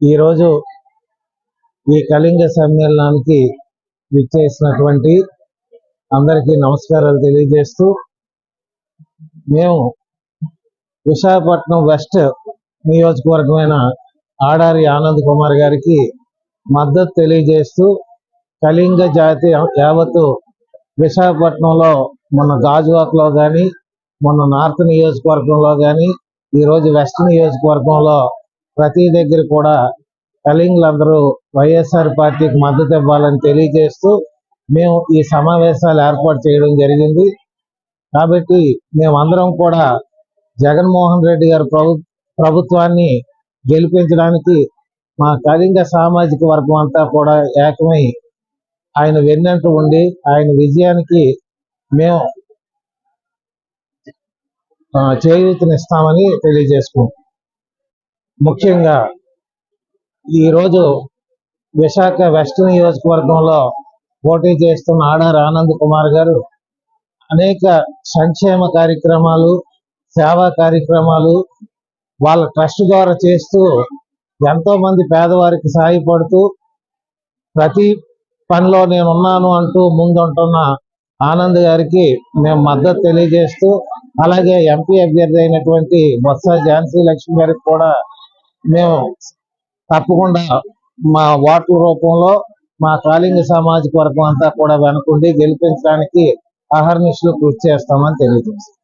ఈరోజు ఈ కళింగ సమ్మేళనానికి విచ్చేసినటువంటి అందరికీ నమస్కారాలు తెలియజేస్తూ మేము విశాఖపట్నం వెస్ట్ నియోజకవర్గమైన ఆడారి ఆనంద్ కుమార్ గారికి మద్దతు తెలియజేస్తూ కళింగ జాతి యావత్తు విశాఖపట్నంలో మొన్న గాజువాక్లో కానీ మొన్న నార్త్ నియోజకవర్గంలో కానీ ఈరోజు వెస్ట్ నియోజకవర్గంలో ప్రతి దగ్గర కూడా కళింగులందరూ వైఎస్ఆర్ పార్టీకి మద్దతు ఇవ్వాలని తెలియజేస్తూ మేము ఈ సమావేశాలు ఏర్పాటు చేయడం జరిగింది. కాబట్టి మేమందరం కూడా జగన్మోహన్ రెడ్డి గారు ప్రభు ప్రభుత్వాన్ని గెలిపించడానికి మా కళింగ సామాజిక వర్గం అంతా కూడా ఏకమై ఆయన వెన్నెంట ఉండి ఆయన విజయానికి మేము చేయూతనిస్తామని తెలియజేసుకుంటాం ముఖ్యంగా ఈరోజు విశాఖ వెస్ట్ నియోజకవర్గంలో పోటీ చేస్తున్న ఆడారు ఆనంద్ కుమార్ గారు అనేక సంక్షేమ కార్యక్రమాలు సేవా కార్యక్రమాలు వాళ్ళ ట్రస్ట్ ద్వారా చేస్తూ ఎంతో మంది పేదవారికి సహాయపడుతూ ప్రతి పనిలో నేను ఉన్నాను అంటూ ముందుంటున్న ఆనంద్ గారికి మేము మద్దతు తెలియజేస్తూ అలాగే ఎంపీ అభ్యర్థి అయినటువంటి బొత్స ఝాన్సీ లక్ష్మి గారికి కూడా మేము తప్పకుండా మా ఓట్ల రూపంలో మా కాళింగ సామాజిక వర్గం అంతా కూడా వెనుకుండి గెలిపించడానికి అహర్నిశలు కృషి చేస్తామని తెలియజేస్తాం